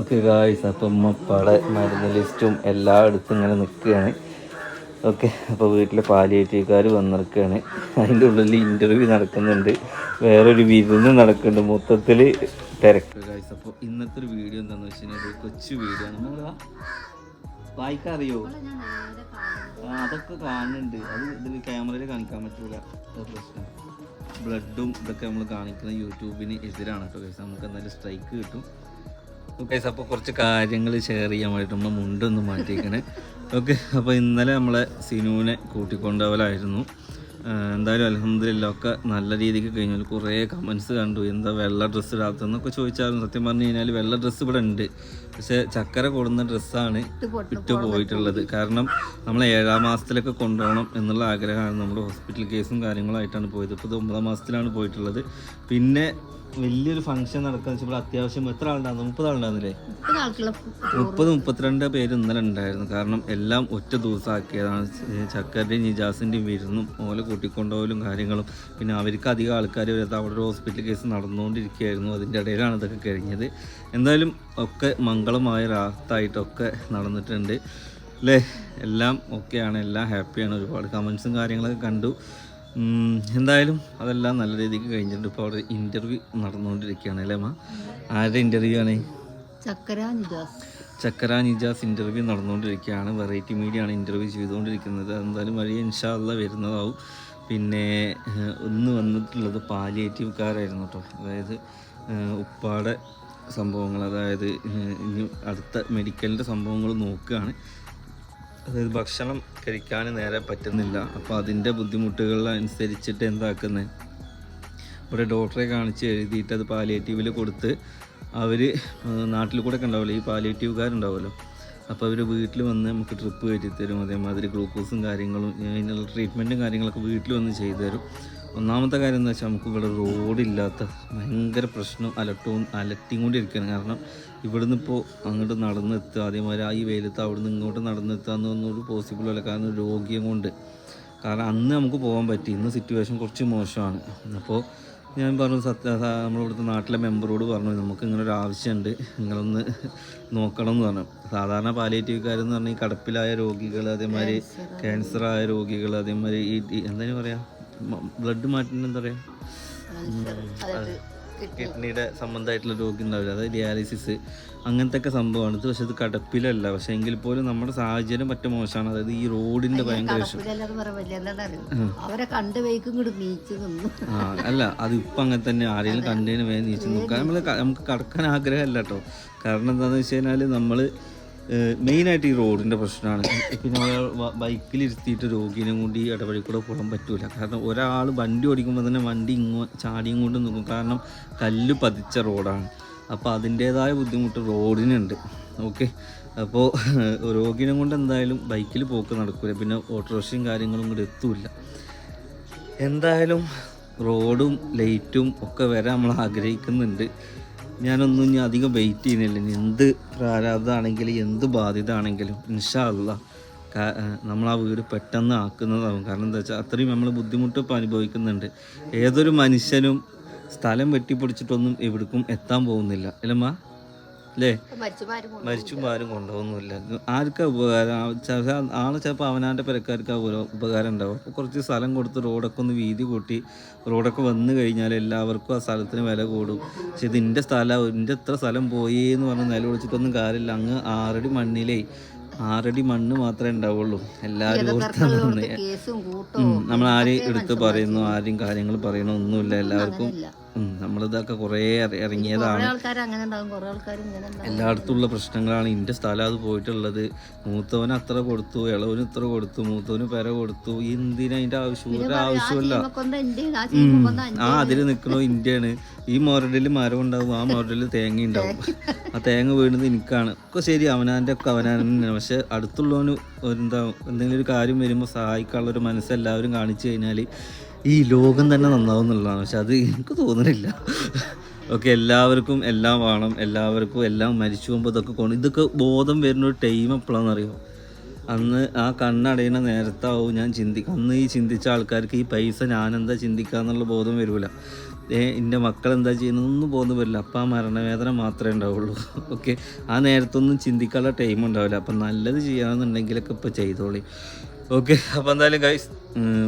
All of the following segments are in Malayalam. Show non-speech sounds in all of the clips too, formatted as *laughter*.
ഓക്കെ ഗായ്സ് അപ്പം ഉമ്മപ്പാടെ മരുന്ന് ലിസ്റ്റും എല്ലായിടത്തും ഇങ്ങനെ നിൽക്കുകയാണ്. ഓക്കെ അപ്പോൾ വീട്ടിലെ പാലിയേറ്റീവുകാർ വന്നിരിക്കുകയാണ്. അതിന്റെ ഉള്ളിൽ ഇന്റർവ്യൂ നടക്കുന്നുണ്ട്. വേറൊരു വിരുന്ന് നടക്കുന്നുണ്ട്. മൊത്തത്തിൽ തിരക്ക്. ഗായ്സ് അപ്പോൾ ഇന്നത്തെ ഒരു വീഡിയോ എന്താണെന്ന് വെച്ച് കഴിഞ്ഞാൽ കൊച്ചു വീഡിയോ ആണ്. നമ്മൾ വായിക്കറിയോ ആ അതൊക്കെ കാണുന്നുണ്ട്. അത് ഇതിൽ ക്യാമറയിൽ കാണിക്കാൻ പറ്റൂല. പ്രശ്നം. ബ്ലഡും ഇതൊക്കെ നമ്മൾ കാണിക്കുന്ന യൂട്യൂബിന് എതിരാണ് കേട്ടോ കേസ് നമുക്ക് എന്തായാലും സ്ട്രൈക്ക് കിട്ടും. ഓക്കെ അപ്പോൾ കുറച്ച് കാര്യങ്ങൾ ഷെയർ ചെയ്യാൻ വേണ്ടിയിട്ട് നമ്മൾ മുണ്ടൊന്ന് മാറ്റിയിരിക്കണേ ഓക്കെ അപ്പോൾ ഇന്നലെ നമ്മളെ സിനുവിനെ കൂട്ടിക്കൊണ്ടവലായിരുന്നു എന്തായാലും അലഹമ്മദില്ല ഒക്കെ നല്ല രീതിക്ക് കഴിഞ്ഞാൽ കുറേ കമൻസ് കണ്ടു. എന്താ വെള്ള ഡ്രസ്സ് ഇടാത്തതെന്നൊക്കെ ചോദിച്ചായിരുന്നു. സത്യം പറഞ്ഞു കഴിഞ്ഞാൽ വെള്ള ഡ്രസ്സ് ഇവിടെ ഉണ്ട്. പക്ഷേ ചക്കര കൊടുന്ന ഡ്രസ്സാണ് വിട്ടു പോയിട്ടുള്ളത്. കാരണം നമ്മൾ ഏഴാം മാസത്തിലൊക്കെ കൊണ്ടുപോകണം എന്നുള്ള ആഗ്രഹമാണ്. നമ്മൾ ഹോസ്പിറ്റൽ കേസും കാര്യങ്ങളായിട്ടാണ് പോയത്. ഇപ്പോൾ ഇത് ഒമ്പതാം മാസത്തിലാണ് പോയിട്ടുള്ളത്. പിന്നെ വലിയൊരു ഫംഗ്ഷൻ നടക്കുന്ന വെച്ചപ്പോൾ അത്യാവശ്യം എത്ര ആളുണ്ടായിരുന്നു? മുപ്പത് ആളുണ്ടായിരുന്നില്ലേ? മുപ്പത് മുപ്പത്തിരണ്ട് പേര് ഇന്നലെ ഉണ്ടായിരുന്നു. കാരണം എല്ലാം ഒറ്റ ദിവസം ആക്കിയതാണ് ചക്കരുടെയും നിജാസിന്റെയും വിരുന്നും ഓലെ കൂട്ടിക്കൊണ്ടുപോകലും കാര്യങ്ങളും. പിന്നെ അവർക്ക് അധികം ആൾക്കാർ വരാത്ത അവിടെ ഒരു ഹോസ്പിറ്റൽ കേസ് നടന്നുകൊണ്ടിരിക്കുകയായിരുന്നു. അതിന്റെ ഇടയിലാണ് ഇതൊക്കെ കഴിഞ്ഞത്. എന്തായാലും ഒക്കെ മംഗളമായ രാത്തായിട്ടൊക്കെ നടന്നിട്ടുണ്ട്. അല്ലേ എല്ലാം ഓക്കെയാണ് എല്ലാം ഹാപ്പിയാണ്. ഒരുപാട് കമൻസും കാര്യങ്ങളൊക്കെ കണ്ടു. എന്തായാലും അതെല്ലാം നല്ല രീതിക്ക് കഴിഞ്ഞിട്ടുണ്ട്. ഇപ്പോൾ അവിടെ ഇന്റർവ്യൂ നടന്നുകൊണ്ടിരിക്കുകയാണ് അല്ലേ അമ്മ ആരുടെ ഇന്റർവ്യൂ ആണ്? ചക്കര നിജാസ്. ചക്കര നിജാസ് ഇന്റർവ്യൂ നടന്നുകൊണ്ടിരിക്കുകയാണ്. വെറൈറ്റി മീഡിയ ആണ് ഇന്റർവ്യൂ ചെയ്തുകൊണ്ടിരിക്കുന്നത്. എന്തായാലും വഴി ഇൻഷാല്ല വരുന്നതാവും. പിന്നെ ഒന്ന് വന്നിട്ടുള്ളത് പാലിയേറ്റീവ്ക്കാരായിരുന്നു കേട്ടോ അതായത് ഉപ്പാടെ സംഭവങ്ങൾ അതായത് ഇനി അടുത്ത മെഡിക്കലിന്റെ സംഭവങ്ങൾ നോക്കുകയാണ്. അതായത് ഭക്ഷണം കഴിക്കാൻ നേരെ പറ്റുന്നില്ല. അപ്പോൾ അതിന്റെ ബുദ്ധിമുട്ടുകൾ അനുസരിച്ചിട്ട് എന്താക്കുന്നത് ഇവിടെ ഡോക്ടറെ കാണിച്ച് എഴുതിയിട്ട് അത് പാലിയേറ്റീവിൽ കൊടുത്ത് അവർ നാട്ടിൽ കൂടെ ഒക്കെ ഉണ്ടാവില്ല ഈ പാലിയേറ്റീവുകാരുണ്ടാവുമല്ലോ. അപ്പോൾ അവർ വീട്ടിൽ വന്ന് നമുക്ക് ട്രിപ്പ് കയറ്റി തരും അതേമാതിരി ഗ്ലൂക്കോസും കാര്യങ്ങളും അതിനുള്ള ട്രീറ്റ്മെന്റും കാര്യങ്ങളൊക്കെ വീട്ടിൽ വന്ന് ചെയ്തു തരും ഒന്നാമത്തെ കാര്യം എന്ന് വെച്ചാൽ നമുക്ക് ഇവിടെ റോഡില്ലാത്ത ഭയങ്കര പ്രശ്നം അലട്ടും അലട്ടിയും കൊണ്ടിരിക്കുകയാണ്. കാരണം ഇവിടുന്ന് ഇപ്പോൾ അങ്ങോട്ട് നടന്നെത്തുക അതേമാതിരി ആ ഈ വെയിലത്ത് അവിടുന്ന് ഇങ്ങോട്ട് നടന്നെത്തുക എന്നൊന്നും പോസിബിൾ അല്ല. കാരണം രോഗിയും കൊണ്ട്. കാരണം അന്ന് നമുക്ക് പോകാൻ പറ്റി. ഇന്ന് സിറ്റുവേഷൻ കുറച്ച് മോശമാണ്. അപ്പോൾ ഞാൻ പറഞ്ഞു സത്യ നമ്മളിവിടുത്തെ നാട്ടിലെ മെമ്പറോട് പറഞ്ഞു നമുക്ക് ഇങ്ങനെ ഒരു ആവശ്യമുണ്ട് നിങ്ങളൊന്ന് നോക്കണം എന്ന് പറഞ്ഞു. സാധാരണ പാലിയേറ്റീവുകാരെന്ന് പറഞ്ഞാൽ ഈ കടപ്പിലായ രോഗികൾ അതേമാതിരി ക്യാൻസറായ രോഗികൾ അതേമാതിരി ഈ ഈ- എന്താണ് പറയുക ബ്ലഡ് മാറ്റുന്ന എന്താ പറയുക അതായത് കിഡ്നിയുടെ സംബന്ധമായിട്ടുള്ള രോഗി ഉണ്ടാവില്ല. അതായത് ഡയാലിസിസ് അങ്ങനത്തെ ഒക്കെ സംഭവമാണ്. ഇത് പക്ഷെ ഇത് കടപ്പിലല്ല. പക്ഷെ എങ്കിൽ പോലും നമ്മുടെ സാഹചര്യം പറ്റ മോശമാണ്. അതായത് ഈ റോഡിന്റെ ഭയങ്കര അല്ല അത് ഇപ്പം അങ്ങനെ തന്നെ ആരെങ്കിലും കണ്ടതിന് വേഗം നീച്ചു നോക്കാം നമ്മൾ നമുക്ക് കടക്കാൻ ആഗ്രഹമല്ല കേട്ടോ. കാരണം എന്താണെന്ന് വെച്ച് കഴിഞ്ഞാൽ നമ്മൾ മെയിനായിട്ട് ഈ റോഡിന്റെ പ്രശ്നമാണ്. പിന്നെ ബൈക്കിൽ ഇരുത്തിയിട്ട് രോഗിനെ കൊണ്ട് ഈ ഇടവഴി കൂടെ പോകാൻ പറ്റൂല. കാരണം ഒരാൾ വണ്ടി ഓടിക്കുമ്പോൾ തന്നെ വണ്ടി ഇങ്ങോ ചാടിയും കൊണ്ട് നിൽക്കും കാരണം കല്ല് പതിച്ച റോഡാണ്. അപ്പോൾ അതിന്റേതായ ബുദ്ധിമുട്ട് റോഡിനുണ്ട്. ഓക്കെ? അപ്പോൾ രോഗിനെ കൊണ്ട് എന്തായാലും ബൈക്കിൽ പോക്ക് നടക്കില്ല പിന്നെ ഓട്ടോറിക്ഷയും കാര്യങ്ങളും കൂടെ എത്തൂല്ല. എന്തായാലും റോഡും ലൈറ്റും ഒക്കെ വരെ നമ്മൾ ആഗ്രഹിക്കുന്നുണ്ട് ഞാനൊന്നും ഇനി അധികം വെയിറ്റ് ചെയ്യുന്നില്ല. ഇനി എന്ത് പ്രാരാബ്ദമാണെങ്കിലും എന്ത് ബാധ്യത ആണെങ്കിലും ഇൻഷാല്ല നമ്മൾ ആ വീട് പെട്ടെന്ന് ആക്കുന്നതാവും. കാരണം എന്താ വെച്ചാൽ അത്രയും നമ്മൾ ബുദ്ധിമുട്ട് ഇപ്പോൾ അനുഭവിക്കുന്നുണ്ട്. ഏതൊരു മനുഷ്യനും സ്ഥലം വെട്ടിപ്പിടിച്ചിട്ടൊന്നും എവിടേക്കും എത്താൻ പോകുന്നില്ല. അല്ലമ്മ അല്ലേ മരിച്ചും ആരും കൊണ്ടുപോകുന്നില്ല ആർക്കാ ഉപകാരം? ആൾ ചിലപ്പോൾ അവനാന്റെ പെരക്കാർക്ക് ഉപകാരം ഉണ്ടാവും. കുറച്ച് സ്ഥലം കൊടുത്ത് റോഡൊക്കെ ഒന്ന് വീതി കൂട്ടി റോഡൊക്കെ വന്നു കഴിഞ്ഞാൽ എല്ലാവർക്കും ആ സ്ഥലത്തിന് വില കൂടും. പക്ഷെ ഇത് എന്റെ സ്ഥലം എന്റെ എത്ര സ്ഥലം പോയി എന്ന് പറഞ്ഞ് നില വിളിച്ചിട്ടൊന്നും കാര്യമില്ല. അങ്ങ് ആറടി മണ്ണിലേ ആറടി മണ്ണ് മാത്രമേ ഉണ്ടാവുള്ളൂ. എല്ലാവരും നമ്മൾ ആരെയും എടുത്ത് പറയുന്നു ആരെയും കാര്യങ്ങൾ പറയണോ ഒന്നുമില്ല എല്ലാവർക്കും നമ്മളിതൊക്കെ കുറേ ഇറങ്ങിയതാണ്. എല്ലായിടത്തുള്ള പ്രശ്നങ്ങളാണ്. എന്റെ സ്ഥലം അത് പോയിട്ടുള്ളത്. മൂത്തവന് അത്ര കൊടുത്തു ഇളവന് ഇത്ര കൊടുത്തു മൂത്തവന് പെര കൊടുത്തു. എന്തിനാ അതിന്റെ ആവശ്യം? ഒരു ആവശ്യമില്ല ആ അതിൽ നിൽക്കണോ ഇന്ത്യയാണ്. ഈ മോരടിൽ മരം ഉണ്ടാവും ആ മോരടിൽ തേങ്ങ ഉണ്ടാവും. ആ തേങ്ങ വീണത് എനിക്കാണ്. ഒക്കെ ശരി അവനാന്റെ ഒക്കെ തന്നെയാണ്. പക്ഷെ അടുത്തുള്ളവന് എന്താ എന്തെങ്കിലും ഒരു കാര്യം വരുമ്പോൾ സഹായിക്കാനുള്ള ഒരു മനസ്സ് എല്ലാവരും കാണിച്ചു കഴിഞ്ഞാൽ ഈ ലോകം തന്നെ നന്നാവും എന്നുള്ളതാണ്. പക്ഷെ അത് എനിക്ക് തോന്നുന്നില്ല. ഓക്കെ എല്ലാവർക്കും എല്ലാം വേണം. എല്ലാവർക്കും എല്ലാം മരിച്ചു പോകുമ്പോൾ ഇതൊക്കെ കൊണ്ട് ഇതൊക്കെ ബോധം വരുന്ന ഒരു ടൈം എപ്പോഴാണെന്ന് അറിയോ അന്ന് ആ കണ്ണടയുന്ന നേരത്താവും ഞാൻ ചിന്തിക്കും അന്ന് ഈ ചിന്തിച്ച ആൾക്കാർക്ക് ഈ പൈസ ഞാനെന്താ ചിന്തിക്കുക എന്നുള്ള ബോധം വരില്ല ഏ എന്റെ മക്കൾ എന്താ ചെയ്യുന്നതൊന്നും ബോധം വരില്ല. അപ്പം ആ മരണവേദന മാത്രമേ ഉണ്ടാവുള്ളൂ. ഓക്കെ ആ നേരത്തൊന്നും ചിന്തിക്കാനുള്ള ടൈം ഉണ്ടാവില്ല. അപ്പം നല്ലത് ചെയ്യണമെന്നുണ്ടെങ്കിലൊക്കെ ഇപ്പോൾ ചെയ്തോളി. ഓക്കെ അപ്പോൾ എന്തായാലും ഗൈസ്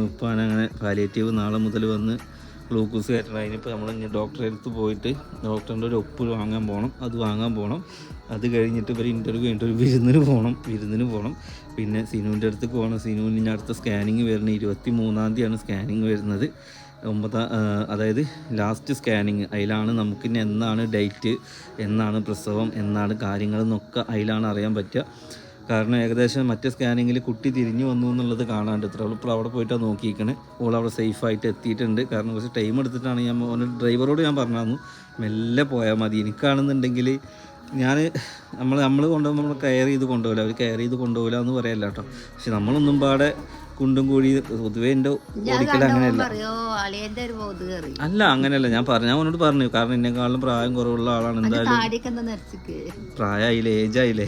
ഉപ്പാൻ അങ്ങനെ പാലിയേറ്റീവ് നാളെ മുതൽ വന്ന് ഗ്ലൂക്കോസ് കയറ്റണം. അതിനിപ്പോൾ നമ്മൾ ഡോക്ടറെ അടുത്ത് പോയിട്ട് ഡോക്ടറിന്റെ ഒരു ഒപ്പ് വാങ്ങാൻ പോകണം അത് വാങ്ങാൻ പോകണം അത് കഴിഞ്ഞിട്ട് ഇവർ ഇന്റർവ്യൂ ഒരു വിരുന്നിന് പോകണം വിരുന്നിന് പോകണം പിന്നെ സിനുവിന്റെ അടുത്ത് പോകണം. സിനുവിന് ഇനി അടുത്ത സ്കാനിങ് വരുന്നത് ഇരുപത്തി മൂന്നാം തീയതിയാണ് സ്കാനിങ് വരുന്നത്. ഒമ്പതാം അതായത് ലാസ്റ്റ് സ്കാനിങ് അതിലാണ് നമുക്ക് ഇനി എന്നാണ് ഡേറ്റ് എന്നാണ് പ്രസവം എന്നാണ് കാര്യങ്ങളെന്നൊക്കെ അതിലാണ് അറിയാൻ പറ്റുക. കാരണം ഏകദേശം മറ്റേ സ്കാനിങ്ങിൽ കുട്ടി തിരിഞ്ഞു വന്നു എന്നുള്ളത് കാണാണ്ട് ഇത്ര ഇപ്പോൾ അവിടെ പോയിട്ടാണ് നോക്കിയിരിക്കണേ. ഓൾ അവിടെ സേഫായിട്ട് എത്തിയിട്ടുണ്ട്. കാരണം കുറച്ച് ടൈം എടുത്തിട്ടാണ് ഞാൻ ഓന് ഡ്രൈവറോട് ഞാൻ പറഞ്ഞു മെല്ലെ പോയാൽ മതി. എനിക്കാണെന്നുണ്ടെങ്കിൽ ഞാൻ നമ്മൾ നമ്മൾ കൊണ്ടുപോകുമ്പോൾ നമ്മൾ കെയർ ചെയ്ത് കൊണ്ടുപോകില്ല അവർ കെയർ ചെയ്ത് കൊണ്ടുപോകില്ല എന്ന് പറയല്ല കേട്ടോ പക്ഷെ നമ്മളൊന്നും പാടെ കുണ്ടും കൂടി പൊതുവേ എന്റെ ഓടിക്കൽ അങ്ങനെയല്ല. അല്ല അങ്ങനെയല്ല. ഞാൻ പറഞ്ഞു ഞാൻ അവനോട് പറഞ്ഞു. കാരണം എന്നെക്കാളും പ്രായം കുറവുള്ള ആളാണ്. എന്തായാലും പ്രായമായില്ലേ ഏജായില്ലേ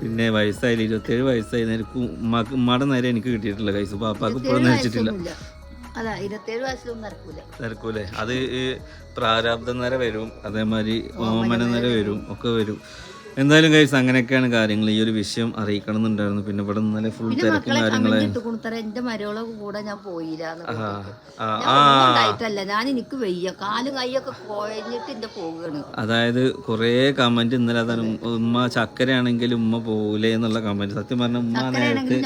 പിന്നെ വയസ്സായാലും ഇരുപത്തേഴ് വയസ്സായി. നേരം ഉമ്മാക്ക് ഉമ്മാടെ നേരെ എനിക്ക് കിട്ടിയിട്ടില്ല കൈസ് പാപ്പാക്ക് ഇപ്പോഴും നരച്ചിട്ടില്ല അതാ ഇരുപത്തേഴ് വയസ്സിലൊന്നും നടക്കൂല. നടക്കൂലേ? അത് പ്രാരാബ്ദം നേരെ വരും. അതേമാതിരി ഓമന നേരെ വരും. ഒക്കെ വരും. എന്തായാലും കൈസ് അങ്ങനെയൊക്കെയാണ് കാര്യങ്ങൾ. ഈ ഒരു വിഷയം അറിയിക്കണം എന്നുണ്ടായിരുന്നു പിന്നെ ഇവിടെ ഇന്നലെ ഫുൾ തിരക്കും മക്കളെ കാര്യങ്ങളെ കമന്റ് ഇട്ട് കൊടുത്തറ എന്റെ മരോളെ കൂടെ ഞാൻ പോയില്ല ഞാൻ എനിക്ക് വയ്യ. കാലും കൈയൊക്കെ കുഴഞ്ഞിട്ട് എന്റെ പോവുകയാണ്. അതായത് കുറേ കമന്റ് ഇന്നലെ അതാണ് ഉമ്മ ചക്കരയാണെങ്കിൽ ഉമ്മ പോകൂലേ എന്നുള്ള കമന്റ് സത്യം പറഞ്ഞ ഉമ്മ നേരത്തെ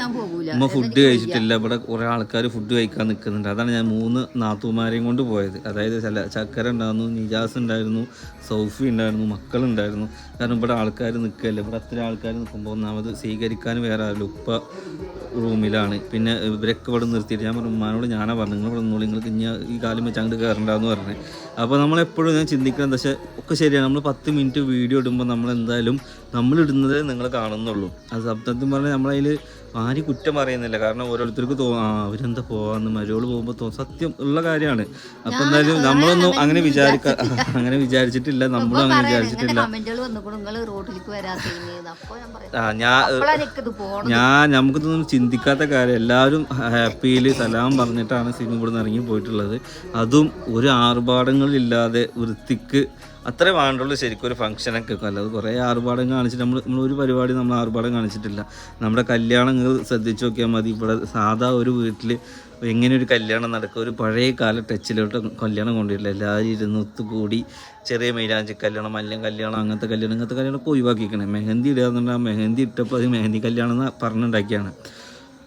ഉമ്മ ഫുഡ് കഴിച്ചിട്ടില്ല. ഇവിടെ കുറെ ആൾക്കാർ ഫുഡ് കഴിക്കാൻ നിൽക്കുന്നുണ്ട്. അതാണ് ഞാൻ മൂന്ന് നാത്തുമാരെയും കൊണ്ട് പോയത്. അതായത് ചില ചക്കര ഉണ്ടായിരുന്നു നിജാസ് ഉണ്ടായിരുന്നു സൗഫി ഉണ്ടായിരുന്നു മക്കളുണ്ടായിരുന്നു കാരണം ഇവിടെ ആൾക്കാർ നിൽക്കുകയല്ലേ. ഇവിടെ അത്ര ആൾക്കാർ നിൽക്കുമ്പോൾ ഒന്നാമത് സ്വീകരിക്കാൻ വേറെ ആരും ഉപ്പ റൂമിലാണ്. പിന്നെ ഇവരൊക്കെ ഇവിടെ നിർത്തിയിട്ട് ഞാൻ പറഞ്ഞു ഉമ്മാനോട് ഞാനാ പറഞ്ഞു നിങ്ങൾ ഇവിടെ നിന്നോളൂ. നിങ്ങൾക്ക് ഇനി ഈ കാലം വെച്ച് അങ്ങോട്ട് കയറണ്ടെന്ന് പറഞ്ഞു. അപ്പോൾ നമ്മളെപ്പോഴും ഞാൻ എന്താ വെച്ചാൽ ഒക്കെ ശരിയാണ്. നമ്മൾ പത്ത് മിനിറ്റ് വീഡിയോ ഇടുമ്പോൾ നമ്മൾ എന്തായാലും നമ്മൾ നിങ്ങൾ കാണുന്നുള്ളൂ. അത് സത്യത്തിൽ പറഞ്ഞാൽ നമ്മളതിൽ ആരും കുറ്റം പറയുന്നില്ല. കാരണം ഓരോരുത്തർക്ക് തോ ആ അവരെന്താ പോവാന്ന് മരുവോൾ പോകുമ്പോൾ തോന്നും സത്യം ഉള്ള കാര്യമാണ്. അപ്പൊ എന്തായാലും നമ്മളൊന്നും അങ്ങനെ വിചാരിക്ക *laughs* അങ്ങനെ വിചാരിച്ചിട്ടില്ല. നമ്മളും അങ്ങനെ വിചാരിച്ചിട്ടില്ല. ആ ഞാൻ ഞാൻ നമുക്കിതൊന്നും ചിന്തിക്കാത്ത കാര്യം. എല്ലാവരും ഹാപ്പിയിൽ സലാം പറഞ്ഞിട്ടാണ് സിനിമ ഇവിടെ നിന്ന് ഇറങ്ങി പോയിട്ടുള്ളത്. അതും ഒരു ആർഭാടങ്ങളില്ലാതെ വൃത്തിക്ക് അത്രേ വേണ്ടുള്ളൂ ശരിക്കും ഒരു ഫംഗ്ഷനൊക്കെ അല്ലാതെ കുറേ ആർഭാടം കാണിച്ചിട്ട് നമ്മൾ നമ്മൾ ഒരു പരിപാടി നമ്മൾ ആർഭാടം കാണിച്ചിട്ടില്ല. നമ്മുടെ കല്യാണം ശ്രദ്ധിച്ചു നോക്കിയാൽ മതി. ഇവിടെ സാധാ ഒരു വീട്ടിൽ എങ്ങനെ ഒരു കല്യാണം നടക്കുക ഒരു പഴയ കാല ടച്ചിലോട്ട് കല്യാണം കൊണ്ടുവരില്ല. എല്ലാവരും ഇരുന്ന് ഒത്തുകൂടി ചെറിയ മൈലാഞ്ചി കല്യാണം മല്യം കല്യാണം അങ്ങനത്തെ കല്യാണം ഇങ്ങനത്തെ കല്യാണമൊക്കെ ഒഴിവാക്കിക്കണേ മെഹന്തി ഇടുക എന്നുണ്ടെങ്കിൽ ആ മെഹന്തി ഇട്ടപ്പോൾ അത് മെഹന്തി കല്യാണം എന്ന് പറഞ്ഞുണ്ടാക്കിയാണ്.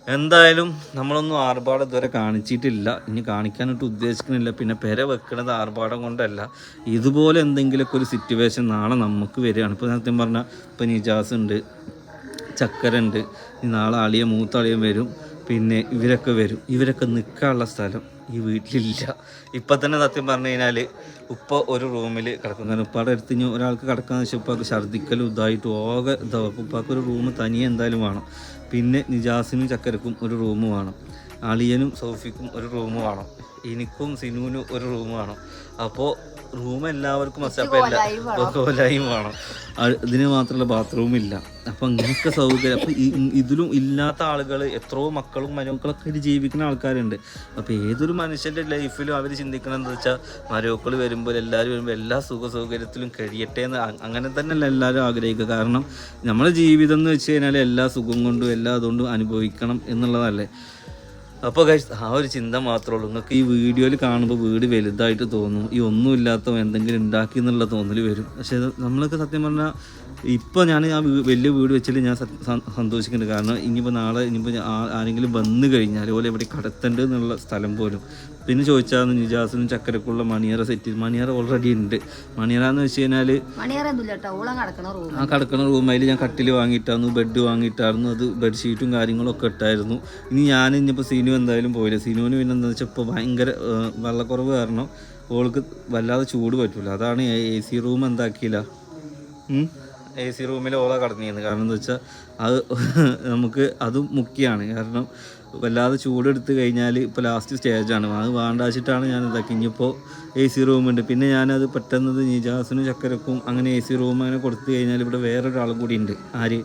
എന്തായാലും നമ്മളൊന്നും ആർഭാടം ഇതുവരെ കാണിച്ചിട്ടില്ല. ഇനി കാണിക്കാനായിട്ട് ഉദ്ദേശിക്കുന്നില്ല പിന്നെ പെര വെക്കണത് ആർഭാടം കൊണ്ടല്ല. ഇതുപോലെ എന്തെങ്കിലുമൊക്കെ ഒരു സിറ്റുവേഷൻ നാളെ നമുക്ക് വരികയാണ്. ഇപ്പോൾ സത്യം പറഞ്ഞാൽ ഇപ്പോൾ നിജാസ് ഉണ്ട് ചക്കര ഉണ്ട് ഇനി നാളെ അളിയ മൂത്ത അളിയൻ വരും പിന്നെ ഇവരൊക്കെ വരും. ഇവരൊക്കെ നിൽക്കാനുള്ള സ്ഥലം ഈ വീട്ടിലില്ല. ഇപ്പം തന്നെ സത്യം പറഞ്ഞു കഴിഞ്ഞാൽ ഉപ്പ ഒരു റൂമിൽ കിടക്കുന്ന ഉപ്പാടെ അടുത്ത് ഇനി ഒരാൾക്ക് കിടക്കാന്ന് വെച്ചാൽ ഉപ്പാക്ക് ഛർദ്ദിക്കലും ഇതായിട്ട് ഓകെ ഇതാവും. ഉപ്പാക്ക് ഒരു റൂം തനിയെ എന്തായാലും വേണം. പിന്നെ നിജാസിനും ചക്കരക്കും ഒരു റൂം വേണം. അളിയനും സോഫിക്കും ഒരു റൂം വേണം. എനിക്കും സിനുവിനും ഒരു റൂം വേണം. അപ്പോൾ റൂം എല്ലാവർക്കും മസ്റ്റ് അപ്പോൾ എല്ലാ കോലായും വേണം. ഇതിന് മാത്രമല്ല ബാത്റൂം ഇല്ല. അപ്പം ഇങ്ങനെയൊക്കെ സൗകര്യം. അപ്പം ഇതിലും ഇല്ലാത്ത ആളുകൾ എത്രയോ മക്കളും മരുമക്കളൊക്കെ ഇത് ജീവിക്കുന്ന ആൾക്കാരുണ്ട്. അപ്പോൾ ഏതൊരു മനുഷ്യന്റെ ലൈഫിലും അവർ ചിന്തിക്കണം എന്താ വെച്ചാൽ മരുമക്കൾ വരുമ്പോൾ എല്ലാവരും വരുമ്പോൾ എല്ലാ സുഖ സൗകര്യത്തിലും കഴിയട്ടെ എന്ന് അങ്ങനെ തന്നെയല്ല എല്ലാവരും ആഗ്രഹിക്കുക. കാരണം നമ്മുടെ ജീവിതം എന്ന് വെച്ച് കഴിഞ്ഞാൽ എല്ലാ സുഖം കൊണ്ടും എല്ലാ അതുകൊണ്ടും അനുഭവിക്കണം എന്നുള്ളതല്ലേ. അപ്പോൾ ആ ഒരു ചിന്ത മാത്രമേ ഉള്ളൂ. നിങ്ങൾക്ക് ഈ വീഡിയോയിൽ കാണുമ്പോൾ വീട് വലുതായിട്ട് തോന്നും. ഈ ഒന്നുമില്ലാത്ത എന്തെങ്കിലും ഉണ്ടാക്കി എന്നുള്ള തോന്നൽ വരും. പക്ഷെ നമ്മളൊക്കെ സത്യം പറഞ്ഞാൽ ഇപ്പോൾ ഞാൻ ആ വലിയ വീട് വെച്ചിട്ട് ഞാൻ സന്തോഷിക്കുന്നുണ്ട്. കാരണം ഇനിയിപ്പോൾ നാളെ ഇനിയിപ്പോൾ ആരെങ്കിലും വന്നു കഴിഞ്ഞാൽ ഓലെ എവിടെ കടത്തേണ്ടത് എന്നുള്ള സ്ഥലം പോലും പിന്നെ ചോദിച്ചാൽ നിജാസിനും ചക്കരക്കുള്ള മണിയറ സെറ്റ് മണിയറ ഓൾറെഡി ഉണ്ട്. മണിയറ എന്ന് വെച്ച് കഴിഞ്ഞാൽ ആ കിടക്കണ റൂമിൽ ഞാൻ കട്ടിൽ വാങ്ങിയിട്ടായിരുന്നു ബെഡ് വാങ്ങിയിട്ടായിരുന്നു അത് ബെഡ്ഷീറ്റും കാര്യങ്ങളൊക്കെ ഇട്ടായിരുന്നു. ഇനി ഞാൻ ഇനിയിപ്പോൾ സീനു എന്തായാലും പോയില്ല. സീനുവിന് പിന്നെ എന്താ വെച്ചാൽ ഇപ്പോൾ ഭയങ്കര വെള്ളക്കുറവ് കാരണം ഓൾക്ക് വല്ലാതെ ചൂട് പറ്റില്ല അതാണ് എ സി റൂം എന്താക്കിയില്ല? എ സി റൂമിൽ ഓള കടന്നിരുന്നത്. കാരണം എന്താ വെച്ചാൽ അത് *laughs* നമുക്ക് അതും മുഖ്യമാണ് കാരണം വല്ലാതെ ചൂടെടുത്ത് കഴിഞ്ഞാൽ ഇപ്പോൾ ലാസ്റ്റ് സ്റ്റേജാണ് അത് വേണ്ടാച്ചിട്ടാണ് ഞാൻ ഇതാക്കി. ഇനിയിപ്പോൾ എ സി റൂമുണ്ട് പിന്നെ ഞാനത് പെട്ടെന്നത് നിജാസിനും ചക്കരക്കും അങ്ങനെ എ സി റൂം അങ്ങനെ കൊടുത്തു കഴിഞ്ഞാൽ ഇവിടെ വേറൊരാളും കൂടി ഉണ്ട്. ആര്?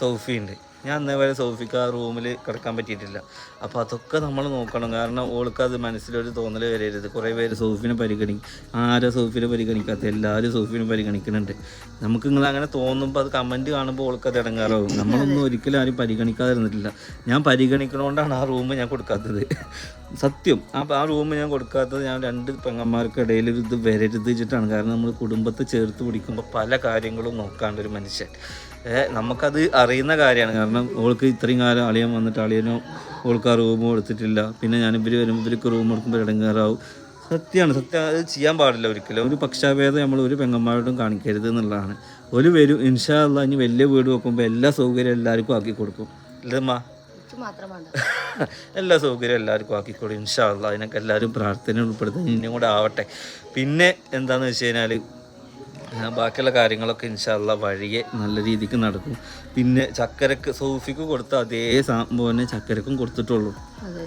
സോഫി ഉണ്ട്. ഞാൻ അന്നേ വരെ സോഫിക്ക് ആ റൂമിൽ കിടക്കാൻ പറ്റിയിട്ടില്ല. അപ്പോൾ അതൊക്കെ നമ്മൾ നോക്കണം. കാരണം ഓൾക്ക് അത് മനസ്സിലൊരു തോന്നൽ വരരുത്. കുറേ പേര് സോഫിനെ പരിഗണിക്കും ആരാ സോഫിനെ പരിഗണിക്കാത്ത എല്ലാവരും സോഫിനെ പരിഗണിക്കുന്നുണ്ട്. നമുക്ക് നിങ്ങൾ അങ്ങനെ തോന്നുമ്പോൾ അത് കമന്റ് കാണുമ്പോൾ ഓൾക്ക് അത് ഇടങ്ങാറാവും. നമ്മളൊന്നും ഒരിക്കലും ആരും പരിഗണിക്കാതിരുന്നിട്ടില്ല. ഞാൻ പരിഗണിക്കണോണ്ടാണ് ആ റൂം ഞാൻ കൊടുക്കാത്തത്. സത്യം. ആ ആ റൂം ഞാൻ കൊടുക്കാത്തത് ഞാൻ രണ്ട് പെങ്ങന്മാർക്കിടയിൽ ഒരു ഇത് വരരുത് വെച്ചിട്ടാണ്. കാരണം നമ്മൾ കുടുംബത്തെ ചേർത്ത് പിടിക്കുമ്പോൾ പല കാര്യങ്ങളും നോക്കാണ്ട് ഒരു മനുഷ്യൻ. നമുക്കത് അറിയുന്ന കാര്യമാണ്. കാരണം ഓൾക്ക് ഇത്രയും കാലം അളിയൻ വന്നിട്ട് അളിയനോ ഓൾക്ക് ആ റൂം കൊടുത്തിട്ടില്ല പിന്നെ ഞാൻ ഇവർ വരുമ്പോൾ ഇവർക്ക് റൂം കൊടുക്കുമ്പോൾ ഇടങ്ങാറാവും. സത്യമാണ് സത്യം. അത് ചെയ്യാൻ പാടില്ല ഒരിക്കലും. ഒരു പക്ഷാഭേദം നമ്മൾ ഒരു പെങ്ങന്മാരോടും കാണിക്കരുത് എന്നുള്ളതാണ്. ഒരു വരും. ഇൻഷാ അല്ലാ ഇനി വലിയ വീട് വെക്കുമ്പോൾ എല്ലാ സൗകര്യം എല്ലാവർക്കും ആക്കി കൊടുക്കും. ഇല്ലമ്മ *laughs* എല്ലാ സൗകര്യം എല്ലാവർക്കും ആക്കിക്കോളും ഇൻഷാ അല്ലാ അതിനൊക്കെ എല്ലാവരും പ്രാർത്ഥന ഉൾപ്പെടുത്താൻ ഇനിയും കൂടെ ആവട്ടെ. പിന്നെ എന്താണെന്ന് വെച്ച് കഴിഞ്ഞാൽ ബാക്കിയുള്ള കാര്യങ്ങളൊക്കെ ഇൻഷാല്ല വഴിയെ നല്ല രീതിക്ക് നടക്കും. പിന്നെ ചക്കരക്ക് സോഫിക്ക് കൊടുത്ത അതേ സംഭവം തന്നെ ചക്കരക്കും കൊടുത്തിട്ടുള്ളൂ.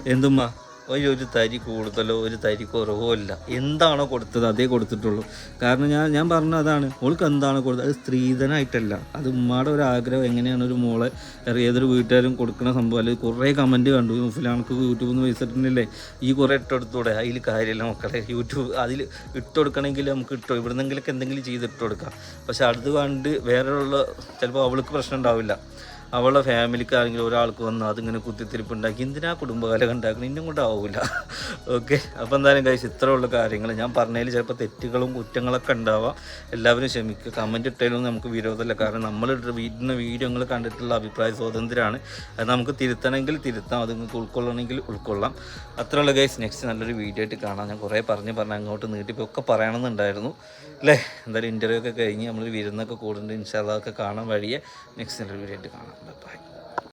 എന്തുമ്മാ? ഒരു ഒരു തരി കൂടുതലോ ഒരു തരി കുറവോ ഇല്ല എന്താണോ കൊടുത്തത് അതേ കൊടുത്തിട്ടുള്ളൂ. കാരണം ഞാൻ ഞാൻ പറഞ്ഞ അതാണ് ഓൾക്ക് എന്താണോ കൊടുത്തത്? അത് സ്ത്രീധനായിട്ടല്ല. അത് ഉമ്മയുടെ ഒരു ആഗ്രഹം എങ്ങനെയാണ് ഒരു മോളെ ഏതൊരു വീട്ടുകാരും കൊടുക്കുന്ന സംഭവം? അല്ലെങ്കിൽ കുറേ കമന്റ് കണ്ടു. മുഫിലാണക്ക് യൂട്യൂബിൽ നിന്ന് പൈസ ഈ കുറേ ഇട്ടെടുത്തൂടെ. അതിൽ കാര്യമില്ല മക്കളെ. യൂട്യൂബ് അതിൽ ഇട്ടുകൊടുക്കണമെങ്കിൽ നമുക്ക് ഇട്ടോ. ഇവിടുന്നെങ്കിലൊക്കെ എന്തെങ്കിലും ചെയ്ത് ഇട്ട് കൊടുക്കാം. പക്ഷെ അടുത്ത് കണ്ട് വേറെ ഉള്ള ചിലപ്പോൾ അവൾക്ക് പ്രശ്നം ഉണ്ടാവില്ല. അവളുടെ ഫാമിലിക്കാരെങ്കിലും ഒരാൾക്ക് വന്ന് അതിങ്ങനെ കുത്തിത്തിരിപ്പ് ഉണ്ടാക്കി എന്തിനാ കുടുംബകാലം ഉണ്ടാക്കണം ഇന്നും കൊണ്ട് ആവില്ല ഓക്കെ അപ്പോൾ എന്തായാലും കഴിച്ച് ഇത്രയുള്ള കാര്യങ്ങൾ ഞാൻ പറഞ്ഞതിൽ ചിലപ്പോൾ തെറ്റുകളും കുറ്റങ്ങളൊക്കെ ഉണ്ടാവാം. എല്ലാവരും ക്ഷമിക്കുക. കമന്റ് ഇട്ടാലും നമുക്ക് വിരോധമല്ല. കാരണം നമ്മൾ വീടിന്റെ വീഡിയോകൾ കണ്ടിട്ടുള്ള അഭിപ്രായ സ്വാതന്ത്ര്യമാണ്. അത് നമുക്ക് തിരുത്തണമെങ്കിൽ തിരുത്താം. അത് നിങ്ങൾക്ക് ഉൾക്കൊള്ളണമെങ്കിൽ ഉൾക്കൊള്ളാം. അത്രയുള്ള ഗൈസ് നെക്സ്റ്റ് നല്ലൊരു വീഡിയോ ആയിട്ട് കാണാം. ഞാൻ കുറേ പറഞ്ഞ് പറഞ്ഞ് അങ്ങോട്ട് നീട്ടിപ്പോൾ ഒക്കെ പറയണമെന്നുണ്ടായിരുന്നു. അല്ലേ? എന്തായാലും ഇന്റർവ്യൂ ഒക്കെ കഴിഞ്ഞ് നമ്മൾ വിരുന്നൊക്കെ കൂടുന്നുണ്ട്. ഇൻഷാല്ലൊക്കെ കാണാൻ വഴിയെ. നെക്സ്റ്റ് നല്ലൊരു വീഡിയോ ആയിട്ട് കാണാം. Bye bye.